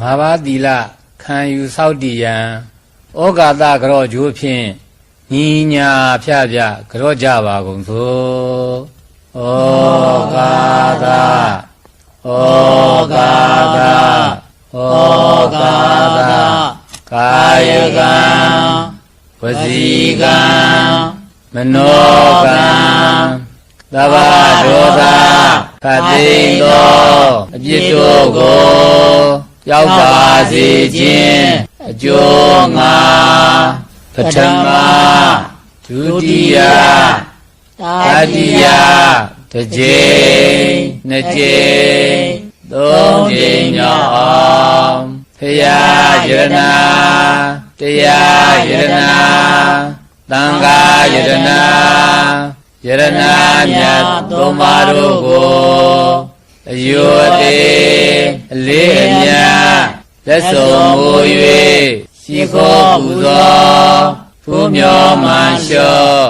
ငါးပါးသီလခံယူဆောက်တည်ရန်ဩဃာတကြော့ကျိုးဖြင့်ညီညာဖြဖြကြော့ကြပါကုန်သို့ဩဃာတဩဃာတဩဃာတကာယကံဝစီကံမနောကံသဗ္ဗဒောသခတိန်သောအပြစ်တို့ကို ရောက်ပါစေခြင်းအကျိုးငါပထမဒုတိယတတိယတစ်ကြိမ်နှစ်ကြိမ်သုံးကြိမ်မြောက်အောင်ဖရာယရနာတရားယရနာသံဃာယရနာယရနာမြတ်သုံးပါးတို့ကို အယောတေအလေးအမြတ်လက်ဆောင်မူ၍ရှိခိုးပူဇော်ဖူးမြော်မှန်လျှော့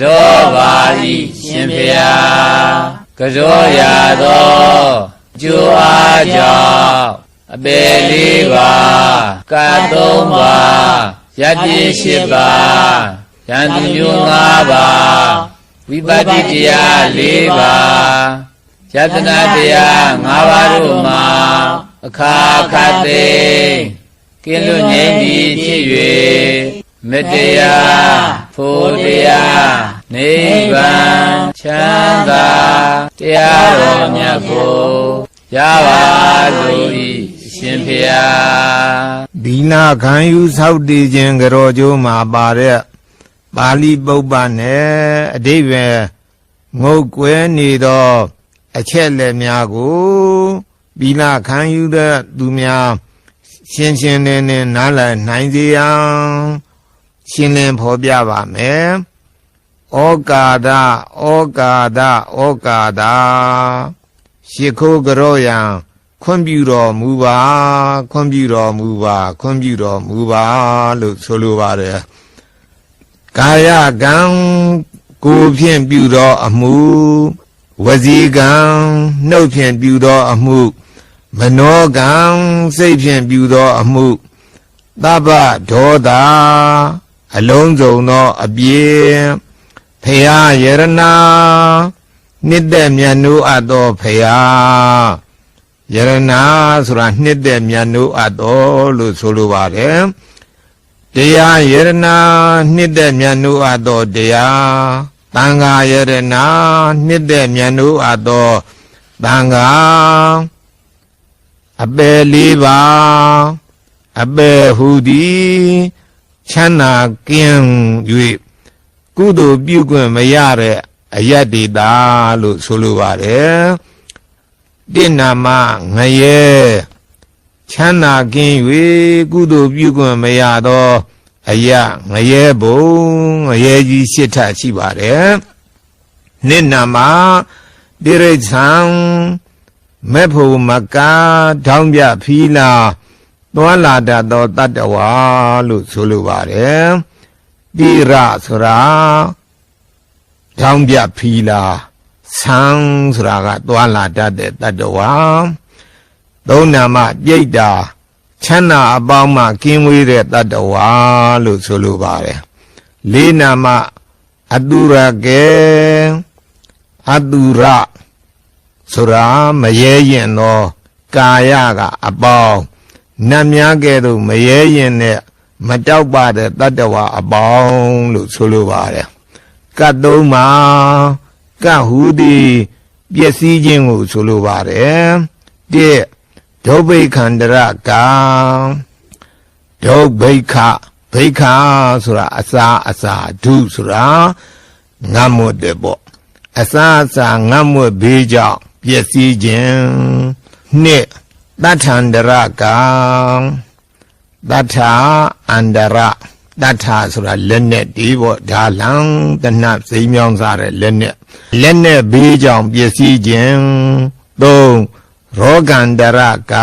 ကြောပါဤရှင်ဖျားကြောရသောကျိုးအားကြောင့်အပေလေးပါကတ်သုံးပါယတ္တိရှိပါယန္တိမျိုး၅ပါဝိပတ္တိတရား၄ပါ ယတနာတရား၅ပါးတို့မှာအခါခတ်သိကင်းလွတ်ငြိမ်းသည်ဖြစ်၍မေတ္တရားဖို့တရားနိဗ္ဗာန်ချမ်းသာတရားတော်မြတ်ကိုရပါလို့ဤရှင်ဖျားဒီနာခံယူဆောက်တည်ခြင်းကြောကျိုးမှာပါတဲ့ပါဠိပုပ္ပနဲ့အဓိပ္ပာယ်ငုတ်ကွဲနေသော အချက်လက်များကိုဘီလာခံယူတဲ့သူများရှင်းရှင်းလင်းလင်းနားလည်နိုင်စေရန်ရှင်းလင်းဖော်ပြပါမယ်။ဩကာဒဩကာဒဩကာဒရှ िख ိုးကြောယံခွင့်ပြုတော်မူပါခွင့်ပြုတော်မူပါခွင့်ပြုတော်မူပါလို့ဆိုလိုပါတယ်ကာယကံကိုယ်ဖြင့်ပြုတော်အမှု ဝစီကံနှုတ်ဖြင့်ပြုတော်အမှု မနောကံစိတ်ဖြင့်ပြုတော်အမှုသဗ္ဗဒေါတာအလုံးစုံသောအပြည့်ဖရာယရနာနှစ်သက်မြတ်နိုးအပ်သောဖရာယရနာဆိုတာနှစ်သက်မြတ်နိုးအပ်တော်လို့ဆိုလိုပါတယ်တရားယရနာနှစ်သက်မြတ်နိုးအပ်တော်တရား တန်ခါယရနာနှစ်သက်မြတ်နိုးအပ်တော်တန်ခါအပယ်လေးပါအပယ်ဟူသည်ချမ်းသာကင်း၍ကုသိုလ်ပြုခွင့်မရတဲ့အယတ္တိတာလို့ဆိုလိုပါတယ်တင့်နာမငရဲချမ်းသာကင်း၍ကုသိုလ်ပြုခွင့်မရသော အယငရဲဘုံငရဲကြီးရှစ်ထပ်ရှိပါတယ်နှစ်နာမတိရိစ္ဆာန်မေဖို့မကာထောင်းပြဖီလာသွားလာတတ်သောတတ္တဝါလို့ဆိုလိုပါတယ်တိရဆိုတာထောင်းပြဖီလာဆန်းဆိုတာကသွားလာတတ်တဲ့တတ္တဝါသုံးနာမပြိတ္တာ ချမ်းသာအပေါင်းမှကင်းဝေးတဲ့တတ္တဝါလို့ဆိုလိုပါတယ်လေးနာမအတုရကေအတုရဆိုတာမရဲရင်သောကာယကအပေါင်းနတ်များကဲ့သို့မရဲရင်နဲ့မတောက်ပါတဲ့တတ္တဝါအပေါင်းလို့ဆိုလိုပါတယ်ကတ်သုံးမှာကတ်ဟူသည်ပျက်စီးခြင်းကိုဆိုလိုပါတယ်တဲ့ ဒုဗိခန္တရကံဒုဗိခဗိခဆိုတာအစာအစာဒုဆိုတာငတ်မွတ်တယ်ပေါ့အစာအစာငတ်မွတ်ဘေးကြောင့်ပျက်စီးခြင်းနှစ်တထန္တရကံတထအန္တရတထဆိုတာလက်နဲ့ဒီပေါ့ဒါလံတနတ်စိမ်းမြောင်းစားတဲ့လက်နဲ့လက်နဲ့ဘေးကြောင့်ပျက်စီးခြင်းသုံး ရောဂန္တရက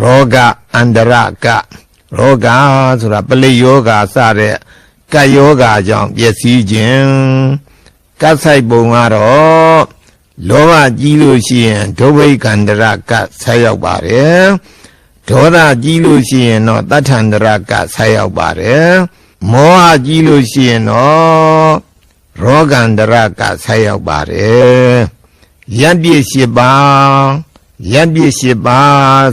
ရောဂအန္တရကရောဂဆိုတာပလိယောဂါစတဲ့ကတ်ယောဂါကြောင့်ပျက်စီးခြင်းကတ်ဆိုင်ပုံကတော့လောဘကြီးလို့ရှိရင်ဒုဗိကန္တရကတ်ဆက်ရောက်ပါတယ်ဒေါသကြီးလို့ရှိရင်တော့တဋ္ဌန္တရကဆက်ရောက်ပါတယ်မောဟကြီးလို့ရှိရင်တော့ရောဂန္တရကဆက်ရောက်ပါတယ် ရပ်ပြည့်ရှိပါရပ်ပြည့်ရှိပါ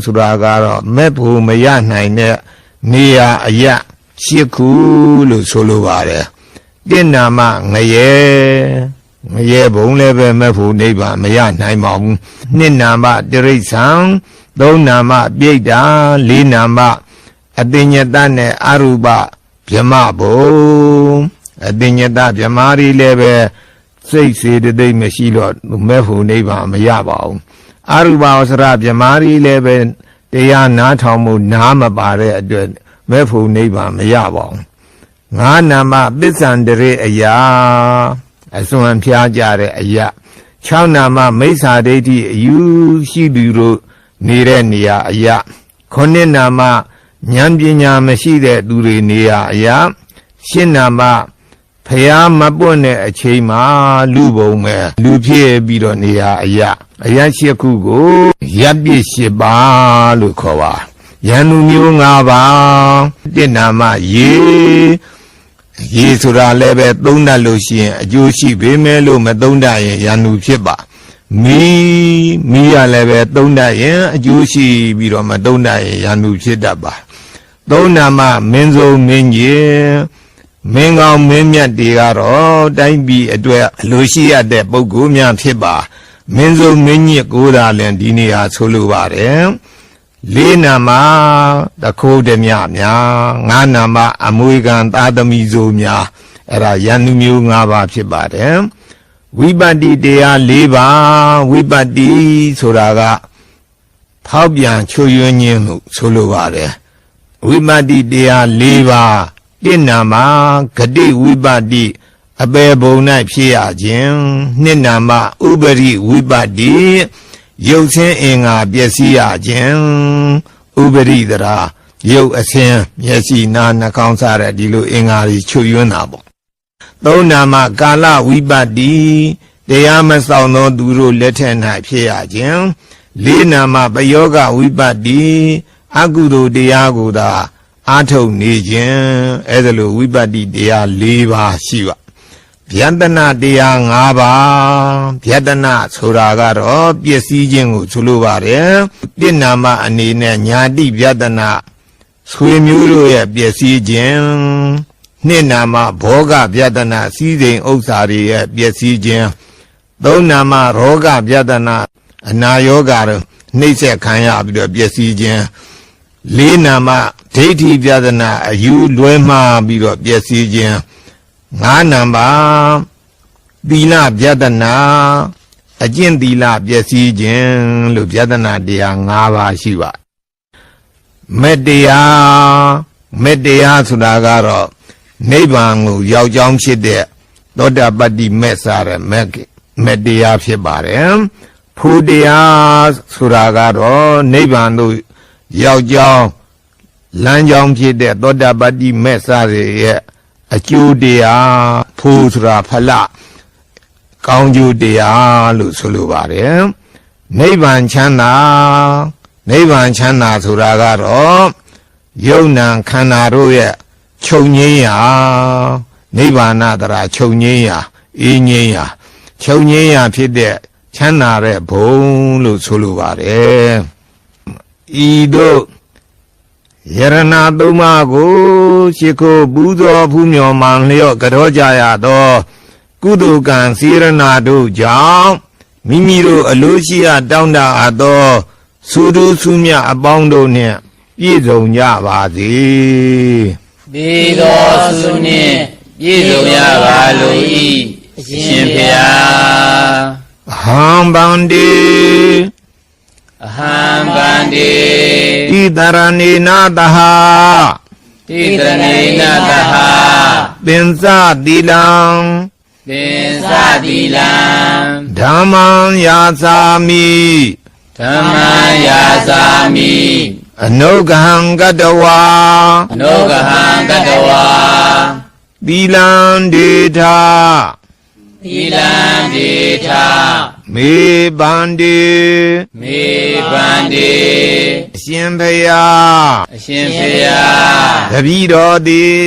ဆိုတာကတော့မဲ့ဖို့မရနိုင်တဲ့နေရာအရရှိခုလို့ဆိုလိုပါတယ်တင့်နာမငရဲငရဲဘုံလည်းပဲမဲ့ဖို့နိဗ္ဗာန်မရနိုင်ပါဘူးနှစ်နာမတိရိစ္ဆာန်သုံးနာမပြိတ္တာလေးနာမအတိညတနဲ့အရူပဗြဟ္မဘုံအတိညတဗြဟ္မာရီလည်းပဲ စိတ်စေတသိက်မရှိတော့မဲ့ဖို့နိဗ္ဗာန်မရပါဘူးအရူပဝဆရဗြဟ္မာရီလည်းပဲတရားနားထောင်မှုနားမပါတဲ့အတွက်မဲ့ဖို့နိဗ္ဗာန်မရပါဘူးငါးနာမပစ္ဆန္တရေအရာအစွမ်းဖျားကြတဲ့အရာ6နာမမိစ္ဆာဒိဋ္ဌိအယူရှိသူတို့နေတဲ့နေရာအရာခုနှစ်နာမဉာဏ်ပညာမရှိတဲ့သူတွေနေရာအရာရှင်းနာမ ဖျားမပွန့်တဲ့အချိန်မှာလူပုံမဲ့လူဖြစ်ပြီးတော့နေရာအရာအရာရှိခုကိုရပ်ပြစ်ရှိပါလို့ခေါ်ပါယန္တုမျိုး၅ပါးတဏနာမရေရေဆိုတာလည်းပဲသုံးတတ်လို့ရှိရင်အကျိုးရှိပေမဲ့လို့မသုံးတတ်ရင်ယန္တုဖြစ်ပါမီးမီးရလည်းပဲသုံးတတ်ရင်အကျိုးရှိပြီးတော့မသုံးတတ်ရင်ယန္တုဖြစ်တတ်ပါသုံးနာမမင်းစုံမင်းကြီး မင်းကောင်းမင်းမြတ်တွေကတော့တိုင်းပြည်အတွက်အလိုရှိရတဲ့ပုဂ္ဂိုလ်များဖြစ်ပါမင်းစုံမင်းကြီးကိုယ်သာလည်းဒီနေရာဆိုလိုပါတယ်လေးနာမတခိုးဓမြများငါးနာမအမွေခံသာသမီဆိုများအဲ့ဒါယန္တုမျိုး၅ပါးဖြစ်ပါတယ်ဝိပတ္တိတရား၄ပါးဝိပတ္တိဆိုတာကဖောက်ပြန်ချွေရွံ့ခြင်းလို့ဆိုလိုပါတယ်ဝိပတ္တိတရား၄ပါး တင့်နာမဂတိဝိပတ္တိအပေဘုံ၌ဖြစ်ရခြင်းနှစ်နာမဥပရိဝိပတ္တိရုပ်ဆင်းအင်္ဂါပျက်စီးရခြင်းဥပရိတရာရုပ်အဆင်းမျက်စိနာနှာခေါင်းစားတဲ့ဒီလိုအင်္ဂါတွေချွတ်ယွန်းတာပေါ့သုံးနာမကာလဝိပတ္တိတရားမဆောင်သောသူတို့လက်ထက်၌ဖြစ်ရခြင်းလေးနာမပယောဂဝိပတ္တိအကုသိုလ်တရားကိုသာ အာထုတ်နေခြင်းအဲ့ဒါလိုဝိပတ္တိတရား၄ပါးရှိပါဗျတနာတရား၅ပါးဗျတနာဆိုတာကတော့ပျက်စီးခြင်းကိုဆိုလိုပါတယ်ပြစ်နာမအနေနဲ့ညာတိဗျတနာဆွေမျိုးတို့ရဲ့ပျက်စီးခြင်းနှစ်နာမဘောဂဗျတနာစီးစိမ်ဥစ္စာတွေရဲ့ပျက်စီးခြင်းသုံးနာမရောဂဗျတနာအနာယောဂတို့နှိမ့်ဆက်ခံရပြီးတော့ပျက်စီးခြင်း လေးနာမဒိဋ္ဌိပြဒနာအယူလွဲမှားပြီးတော့ပျက်စီးခြင်းငါးနံပါတ်သီလပြဒနာအကျင့်သီလပျက်စီးခြင်းလို့ပြဒနာတရား၅ပါးရှိပါမေတ္တရားမေတ္တရားဆိုတာကတော့နိဗ္ဗာန်ကိုရောက်ကြောင်းဖြစ်တဲ့သောတာပတ္တိမေစားရမေမေတ္တရားဖြစ်ပါတယ်ဖူတရားဆိုတာကတော့နိဗ္ဗာန်တို့ ရောက်ကြောင်းလမ်းကြောင်းဖြစ်တဲ့သောတာပတ္တိမေစားရရဲ့အကျိုးတရားဖူဆိုတာဖလကောင်းကျိုးတရားလို့ဆိုလိုပါတယ်နိဗ္ဗာန်ချမ်းသာနိဗ္ဗာန်ချမ်းသာဆိုတာကတော့ယုံနာခန္ဓာတို့ရဲ့ချုပ်ငြိမ်းရာနိဗ္ဗာန်တရာချုပ်ငြိမ်းရာအေးငြိမ်းရာချုပ်ငြိမ်းရာဖြစ်တဲ့ချမ်းသာတဲ့ဘုံလို့ဆိုလိုပါတယ် ဤတို့ယရနာသုံးပါးကိုရှိခိုးပူဇော်ဖူးမြော်မှန်လျော့ကြောကြရသောကုသိုလ်ကံစေရနာတို့ကြောင့်မိမိတို့အလိုရှိအပ်တောင်းတအပ်သောသုဒုဆုမြအပေါင်းတို့နှင့်ပြည့်စုံကြပါစေပြီးတော်ဆုနှင့်ပြည့်စုံရပါလို၏အရှင်ဖျားဟံဗန္တိ အဟံဗန္တိဣတရဏေနာတဟတိတနေနတဟပင်စသီလံသင်္သတိလံဓမ္မံယာသာမိဓမ္မယာသာမိအနုဂဟံကတဝါအနုဂဟံကတဝါသီလံဒေထာ သသီလံဒေထမေဗန္တိမေဗန္တိအရှင်ဘုရားအရှင်ဖေယတပည့်တော်သည်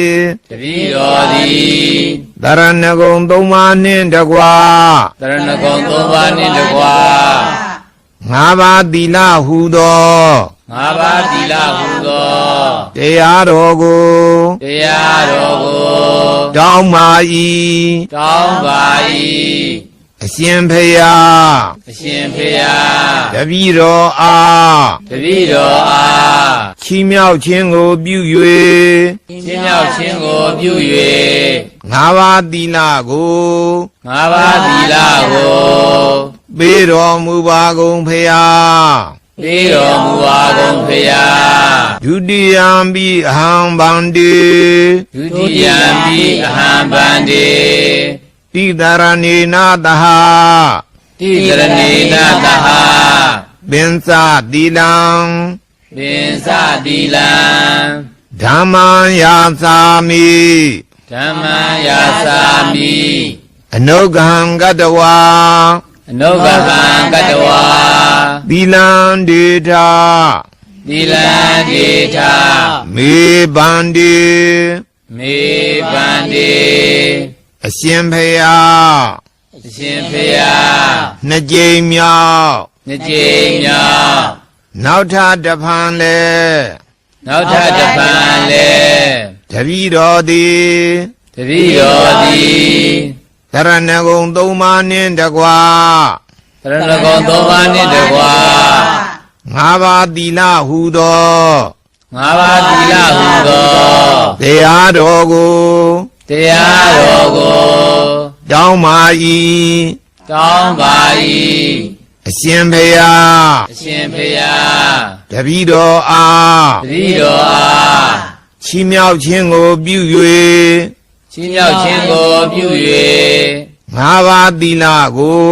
တပည့်တော်သည်တရဏဂုံသုံးပါးနှင့်တကွာတရဏဂုံသုံးပါးနှင့်တကွာ ငါးပါးသီလဟူသောငါးပါးသီလဟူသောတရားတော်ကိုတရားတော်ကိုတောင်းပါ၏တောင်းပါ၏အရှင်ဘုရားအရှင်ဖေယတပည့်တော်အားတပည့်တော်အားချီးမြှောက်ခြင်းကိုပြု၍ရှင်းမြောက်ခြင်းကိုပြု၍ငါးပါးသီလကိုငါးပါးသီလကို ပေးတော်မူပါကုန်ဖရာပေးတော်မူပါကုန်ဖေယဒုတိယံပိအဟံဗန္တိဒုတိယံပိအဟံဗန္တိတိတရဏေနတဟတိတရဏေနတဟပင်စသီလံပင်စသီလံဓမ္မံယာသာမိဓမ္မယာစာမိအနုဂဟံကတဝါ အနုဘကံကတဝါသီလံဒေတာသီလံဒေထမေဗန္တိမေဗန္တိအရှင်ဖရာအရှင်ဖေယနှစ်ကြိမ်မြောက်နှစ်ကြိမ်မြောက်နောက်ထပ်တစ်ဖန်လဲနောက်ထပ်တစ်ပံလေတပည့်တော်သည်တပည့်တော်သည် တရဏဂုံသုံးပါးနှင့်တကွာတရဏဂုံသုံးပါးနှင့်တကွာငါးပါးသီလဟူသောငါးပါးသီလဟူသောတရားတော်ကိုတရားတော်ကိုတောင်းပါ၏တောင်းပါ၏အရှင်ဘုရားအရှင်ဖေယတပည့်တော်အားတပည့်တော်အားချီးမြှောက်ခြင်းကိုပြု၍ ချင်းမြောက်ခြင်းကိုပြု၍ငါးပါးသီလကို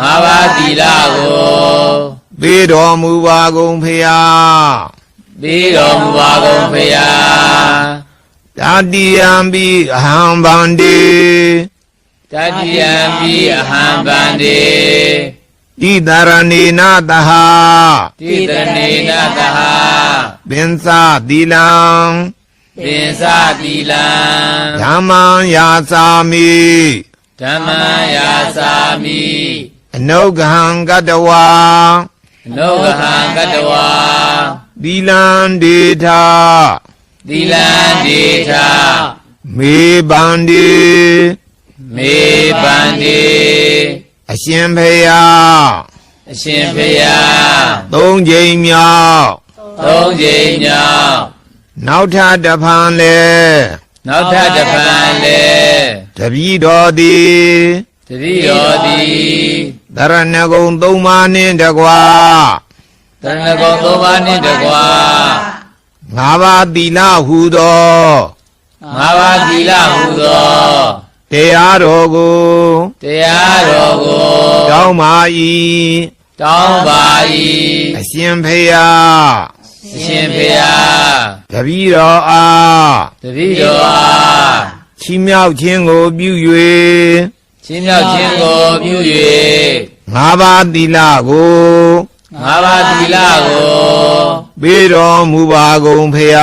ငါးပါးသီလကိုပေးတော်မူပါကုန်ဖရာပေးတော်မူပါကုန်ဖေယတာတိယံပိအဟံဗန္တိတတိယံပိအဟံဗန္တိဣတရဏေနတဟတိတနေနတဟပင်စသီလံ ပင်စသီလံဓမ္မံယာစာမိဓမ္မယာစာမိအနုဂဟံကတဝါအနုဂဟံကတဝါသီလံဒေတာသီလံဒေထမေဗန္တိမေဗန္တိအရှင်ဖရာအရှင်ဖေယသုံးကြိမ်မြောက်သုံးကြိမ်မြောက် နောက်ထပ်တစ်ဖန်လဲနောက်ထပ်တစ်ပံလေတပည့်တော်သည်တတိတော်သည်တရဏဂုံသုံးပါးနှင့်တကွာတရဏဂုံသုံးပါးနှင့်တကွာငါးပါးသီလဟူသောငါးပါးသီလဟူသောတရားတော်ကိုတရားတော်ကိုတောင်းပါ၏တောင်းပါအ၏ရှင်ဖေယအ ရှင်ဖေယတပည့်တော်အားတပည့်တော်အားချီးမြှောက်ခြင်းကိုပြု၍ချင်းမြောက်ခြင်းကိုပြု၍ငါးပါးသီလကိုငါးပါးသီလကိုပေးတော်မူပါကုန်ဖေယ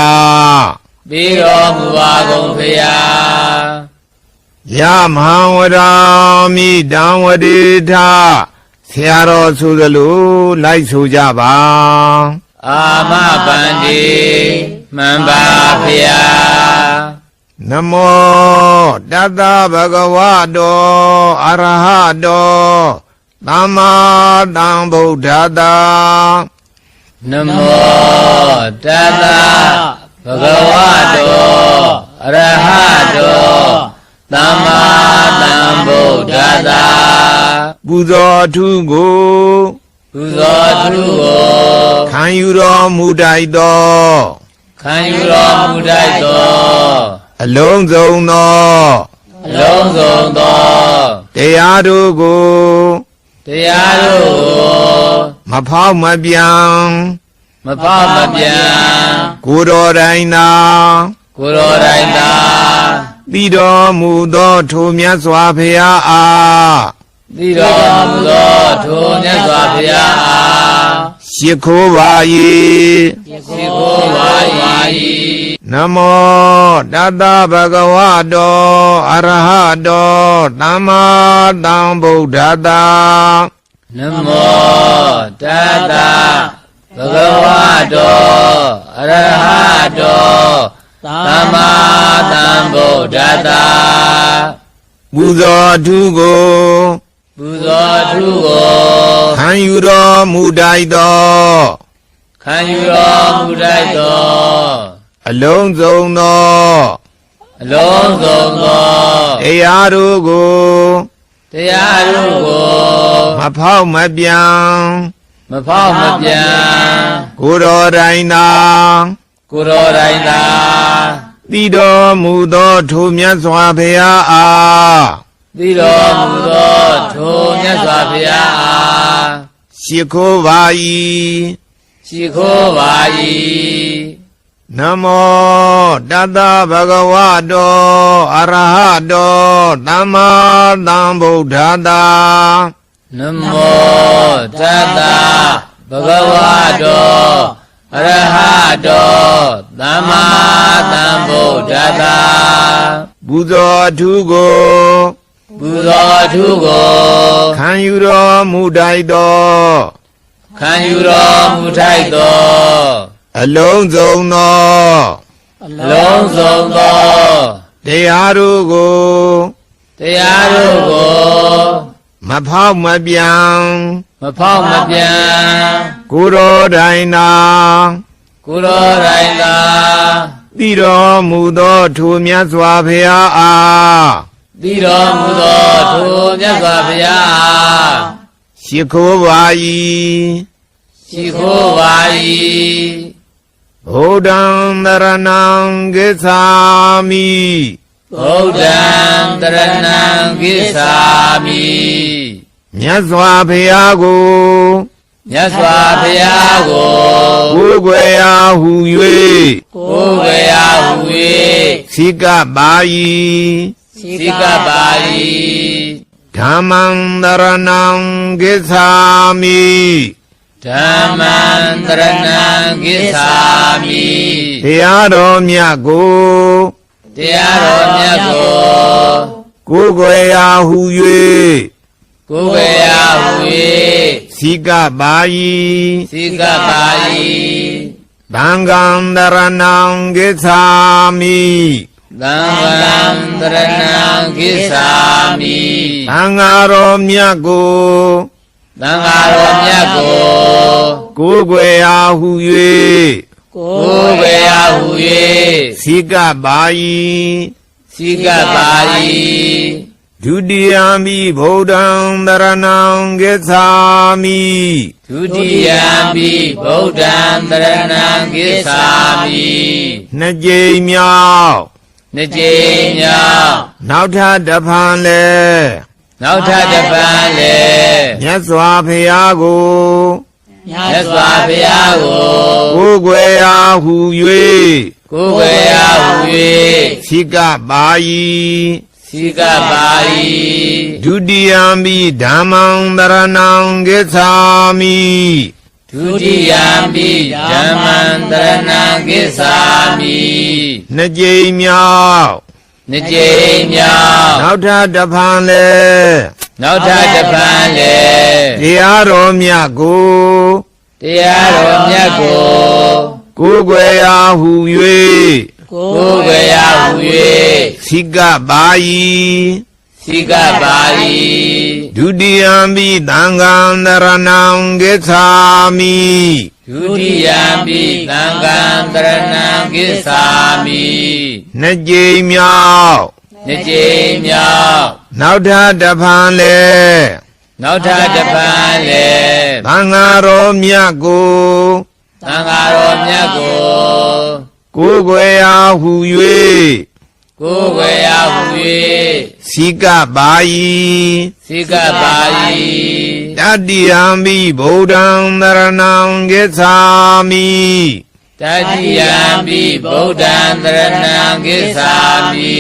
ပေးတော်မူပါကုန်ဖေယယမဟံဝရာမိတံဝတိထဆရာတော်ဆိုသလိုလိုက်ဆိုကြပါ အာမပန္တိမှန်ပါဖေယနမောတတဗဂဝတောအရဟတောသမ္မာသမ္ဗုဒ္ဓတာနမောတတဘဂဝတောအရဟတောသမ္မာသမ္ဗုဒ္ဓသာပူဇော်ထုကို ပူဇော်သူကိုခံယူတော်မူတိုက်သောခံယူတော်မူတတ်သောအလုံးစုံသောအလုံးစုံသောတရားတို့ကိုတရားတို့ကိုမဖောက်မပြန်မဖောက်မပြန်ကိုယ်တော်တိုင်သာကိုယ်တော်တိုင်သာပသိတော်မူသောထိုမြတ်စွာဘုရားအား သိတော်မူသောထိုမြတ်စွာဘုရားအားရှိခိုးပါ၏ရှိခိုးပါ၏နမောတတဗဂဝတောအရဟတောသမ္မာသမ္ဗုဒ္ဓတ္တနမောတတဘဂဝတောအရဟတောသမ္မာသမ္ဗုဒ္ဓတ္တပူဇော်သူကို ပူဇော်ထုကိုခံယူတော်မူတိုက်သောခံယူတော်မူတိုက်သောအလုံးစုံသောအလုံးစုံသောတရားတို့ကိုတရားတို့ကိုမဖောက်မပြန်မဖောက်မပြန်ကိုယ်တော်တိုင်သာကိုယ်တော်တိုင်သာသိတော်မူသောထိုမြတ်စွာဘုရားအားသိတော်မူသော ထိုမြတ်စွာဘုရားအားရှိခိုးပါ၏ရှိခိုးပါ၏နမောတတဗဂဝတောအရဟတောသမ္မာသမ္ဗုဒ္ဓတ္တနမောတတဘဂဝတောအရဟတောသမ္မာသမ္ဗုဒ္ဓတ္တပူဇော်သူကို ပူဇော်ထုကိုခံယူတော်မူတိုက်သောခံယူတော်မူထိုက်သောအလုံးစုံသောအလုံးစုံသောတရားတို့ကိုတရားတို့ကိုမဖောက်မပြန်မဖောက်မပြန်ကိုယ်တော်တိုင်သာကိုယ်တော်တိုင်သာသိတော်မူသောထိုမြတ်စွာဘုရားအား သိတော်မူသောထိုမြတ်စွာဘုရားအားရှိခိုးပါ၏ရှိခိုးပါ၏ဗုဒ္ဓံတရဏံကိသာမိဗုဒ္ဓံတရဏံကိသာမိမြတ်စွာဘုရားကိုမြတ်စွာဘုရားကိုကိုယ်ွယ်ရာဟုကိုယ်ဝေယဟု၍သိကပါ၏၍ စိကပါ၏ဓမ္မံတရဏံကိသာမိဓမ္မံတရဏံကိသာမိတရားတော်မြတ်ကိုတရားတော်မြတ်ကိုကိုယ်ွယ်ရာဟုကိုယ်ဝေယဟု၍သိကပါ၍စိကပါ၏သံဃံတရဏံကိသာမိ၏ သံဃံတရဏံကိသာမိသံဃာတော်မြတ်ကိုသံဃာတော်မြတ်ကိုကိုယ်ွယ်ရာဟုကိုယ်ဝေယဟု၍သိကပါ၍စိကပါ၏ဒုတိယံမိဗုဒ္ဓံတရဏံကိသာမိဒုတိယံပိဗုဒ္ဓံတရဏံကိသာမိနှစ်ကြိမ်မြောက် နှစ်ကြိမ်မြောက်နောက်ထပ်တစ်ဖန်လဲနောက်ထပ်တစ်ပန်းလေမြတ်စွာဘုရားကိုမြတ်စွာဘုရားကိုကိုယ်ွယ်ရာဟုကိုယ်ဝေယဟု၍သိကပါ၏၍စိကပါ၏ဒုတိယံမိဓမ္မံတရဏံကိသာမိ ဒုတိယံပိဓမ္မံတရဏံကိသာမိနှစ်ကြိမ်မြောက်နှစ်ကြိမ်မြောက်နောက်ထပ်တစ်ဖန်လဲနောက်ထပ်တစ်ပန်းလေတရားတော်မြတ်ကိုတရားတော်မြတ်ကိုကိုယ်ွယ်ရာဟုကိုယ်ဝေယဟု၍သိကပါ၏၍ စိကပါ၏ဒုတိယံမိသံဃံတရဏံကိသာမိဒုတိယံပိသံဃံတရဏံကိသာမိနှစ်ကြိမ်မြောက်နှစ်ကြိမ်မြောက်နောက်ထပ်တစ်ဖန်လဲနောက်ထပ်တစ်ပန်းလေသံဃာတော်မြတ်ကိုသံဃာတော်မြတ်ကိုကိုယ်ွယ်ရာဟု ကိုယ်ဝေယဟု၍သိကပါ၏၍စိကပါ၏တတိယံမိဗုဒ္ဓံတရဏံကိသာမိတတိယံပိဗုဒ္ဓံတရဏံကိသာမိ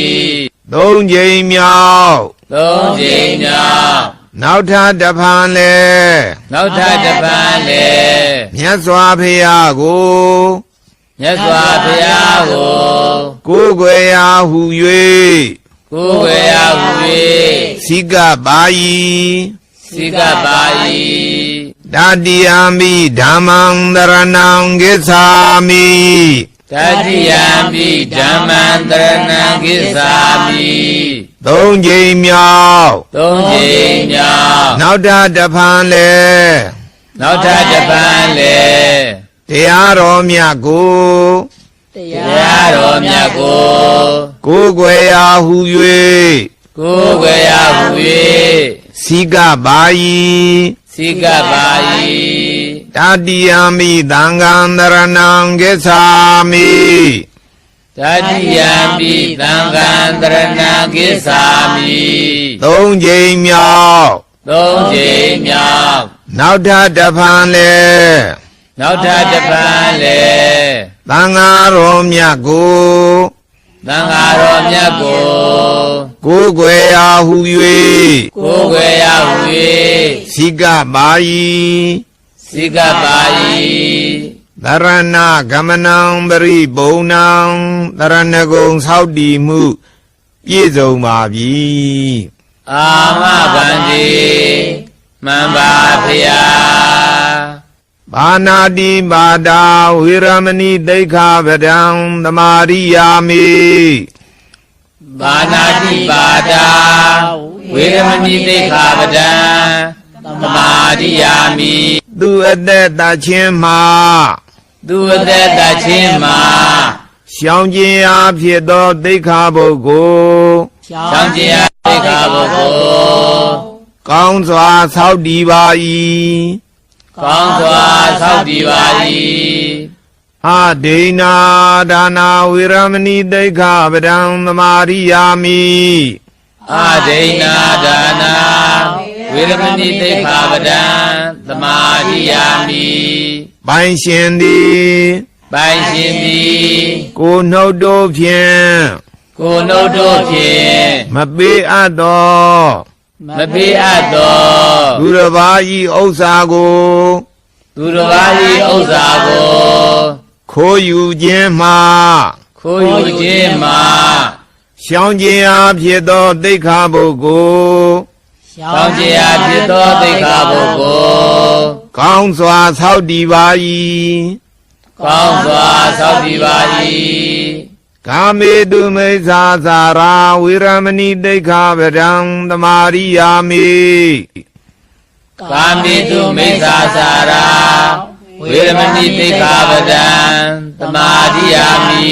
ဗသုံးချိန်မြောက်သုံးချိန်မြောက်နောက်ထပ်တစ်ဖန်လဲနောက်ထပ်တစ်ပန်းလေမြတ်စွာဘုရားကို မြတ်စွာဘုရားကိုကိုယ်ွယ်ရာဟု၍ကိုယ်ဝေယဟူစိကပါယီ၍စိကပါယီတတိယမိဓမ္မံတရဏံကိသာမိတတိယံပိဓမ္မံတရဏံကိသာမိသုံးချိန်မြောက်သုံးချိန်မြောက်နောက်ထပ်တစ်ဖန်လဲနောက်ထပ်တစ်ပန်းလေ တရားတော်မြတ်ကိုတရားတော်မြတ်ကိုကိုယ်ွယ်ရာဟု၍ကိုယ်ဝေယဟူ၍စိကပါယီစိကပါယီတတိယမိသံဃံတရဏံကိသာမိတတိယံပိသံဃံတရဏံကိသာမိသုံးချိန်မြောက်သုံးချိန်မြောက်နောက်ထပ်တစ်ဖန်လဲ နောက်ထပ်တစ်ပန်းလေသံဃာတော်မြတ်ကိုသံဃာတော်မြတ်ကိုကိုယ်ွယ်ရာဟု၍ကိုယ်ဝေယဟူ၍စိကပါယီစိကပါယီသရဏဂမနံပရိဘုံနံသရဏဂုံသောက်တည်မှု ပြည့်စုံပါပြီအာမဗန္တိမှန်ပါဗျာ ဘာနာတိပါဒာဝေရမဏိတိခာပဒံသမာရိယာမိဘာနာတိပါဒာဝေရမဏိသိက္ခာပဒံသမာရိယာမိသူအသက်တချင်းမှာသူအသက်တချင်းမှာရှောင်းခြင်းအားဖြစ်သောတိခာပုဂ္ဂိုလ်သံဃာသိက္ခာပုဂ္ဂိုလ်ကောင်းစွာသောက်တည်ပါ၏ ကောင်းစွာသောက်တည်ပါ၏အဒိနာဒါနာဝေရမဏိတိခာပဒံသမာရိယာမိအာဒိဏဒါနာဝေရမဏိသိက္ခာပဒံသမာရိယာမိပိုင်ရှင်သည်ပိုင်ရှင်သည်ကိုယ်နှုတ်တို့ဖြင့်ကိုယ်နှုတ်တို့ဖြင့်မပေးအပ်သော မပေးအပ်သောသူတစ်ပါးဤဥစ္စာကိုသူတစ်ပါး၏ဥစ္စာကိုခိုးယူခြင်းမှခိုးယူခြင်းမှာရှောင်းခြင်းအားဖြစ်သောတိခာပုဂ္ဂိုလ်တောင်းကြရာဖြစ်သောသိက္ခာပုဂ္ဂိုလ်ကောင်းစွာသောက်တည်ပါ၏ကောင်းစွာသောက်တည်ပါ၏ ကာမေတုမိစ္ဆာသာရာဝေရမဏိတိခာပဒံသမာရိယာမိကာမိတုမိစ္ဆာစာရာဝေရမဏိသိက္ခာပဒံသမာဓိယာမိ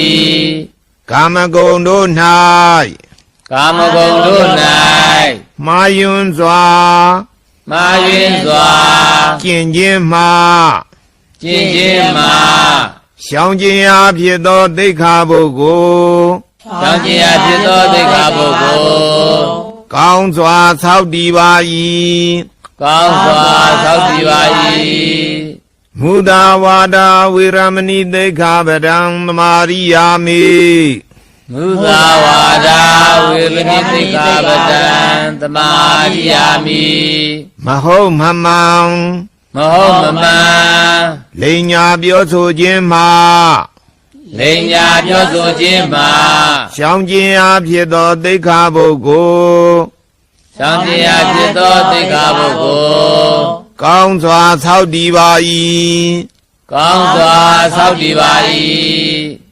ကာမဂုဏ်တို့၌ကာမဂုဏ်တို့မာယွန်းစွာ၌မာယွင်စွာကျင့်ခြင်းမှကျင့်ခြင်းမှာ ရှောင်းခြင်းအားဖြစ်သောတိခာပုဂ္ဂိုလ်တောင်းကြရာဖြစ်သောသိက္ခာပုဂ္ဂိုလ်ကောင်းစွာသောက်တည်ပါ၏ကောင်းစွာသောက်တည်ပါ၏မုဒာဝါဒဝေရမဏိတိခာပဒံသမာရိယာမိမုသာဝါဒဝေပနိသိက္ခာပဒံသမာရိယာမိမဟုတ်မမှန် မဟုတ်မမှန်လိန်ညာပြောဆိုခြင်းမှလိန်ညာပြောဆိုခြင်းမှာရှောင်းခြင်းအားဖြစ်သောတိခာပုဂ္ဂိုလ်သံဃာဖြစ်သောသိက္ခာပုဂ္ဂိုလ်ကောင်းစွာသောက်တည်ပါ၏ကောင်းစွာသောက်တည်ပါ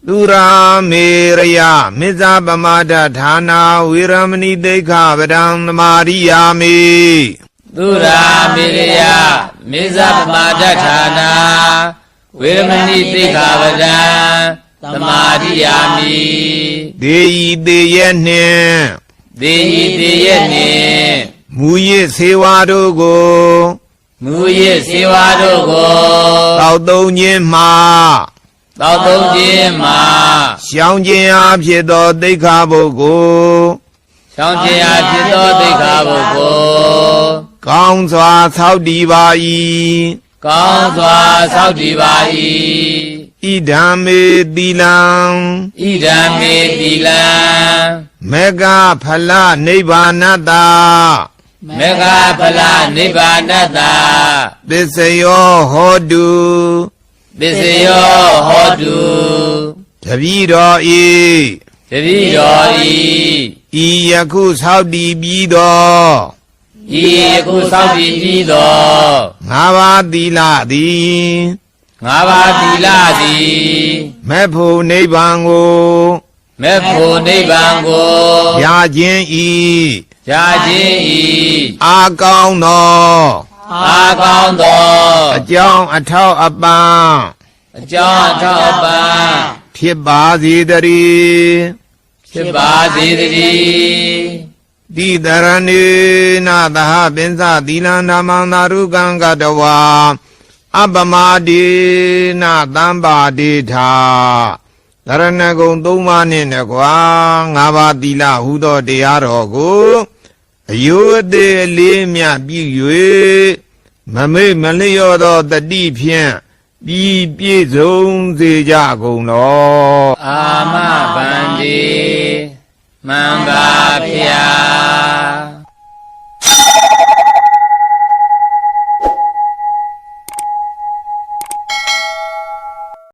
သူရာမေရယမေဇာပမာဒဌာနာဝေရမဏိတိခာပဒံသမာရိယာမိ၏ သူရာမေရယမေဇပမာဒဌာနာဝေရမဏိသိက္ခာပဒံသမာရိယာမိဒေဤတေရဲ့နှင့်သေဤသေရဲ့နှင့်မူရစ်စေဝါတို့ကိုမူရစ်စေဝါတို့ကိုတောက်သုံးခြင်းမှတောက်သုံးခြင်းမှာရှောင်းခြင်းအားဖြစ်သောတိခာပုဂ္ဂိုလ်ရှောင်းခြင်းအဖြစ်သောသိက္ခာပုဂ္ဂိုလ် ကောင်းစွာသောက်တည်ပါ၏ကောင်းစွာသောက်တည်ပါ၏ဣဒံမေသီလံဣဒံမေတိလံမေဃဖလနိဗ္ဗာနတ္တမေဃဖလနိဗ္ဗာနတ္တသစ္စယောဟောတုသစ္စယောဟောတုတပည့်တော်ဤတတိတော်ဤဤယခုသောက်တည်ပြီးသော ဤယခုသောက်တည်ပြီးသောငါးပါးသီလသည်ငါးပါးသီလသည်မေဖို့နိဗ္ဗာန်ကိုမေဖို့နိဗ္ဗာန်ကိုရခြင်းဤရခြင်းဤအာကောင်းသောအာကောင်းသောအကြောင်းအထောက်အပံ့အကြောင်းအထောက်အပံ့ဖြစ်ပါစေတည်းဖြစ်ပါစေတည်း တိတရဏေနသဟပင်္စသီလံဓမ္မံသာရုကံကတဝါအပမဒေနသံပါဒေထာတရဏဂုံသုံးပါးနှင့်တကွာငါးပါးသီလဟူသောတရားတော်ကိုအယုအသေးအလေးမြတ်ပြု၍မမေ့မလျော့သောတတိဖြင့်ပြီးပြည့်စုံစေကြကုန်လောအာမဗန္တိ မံပါဖျာ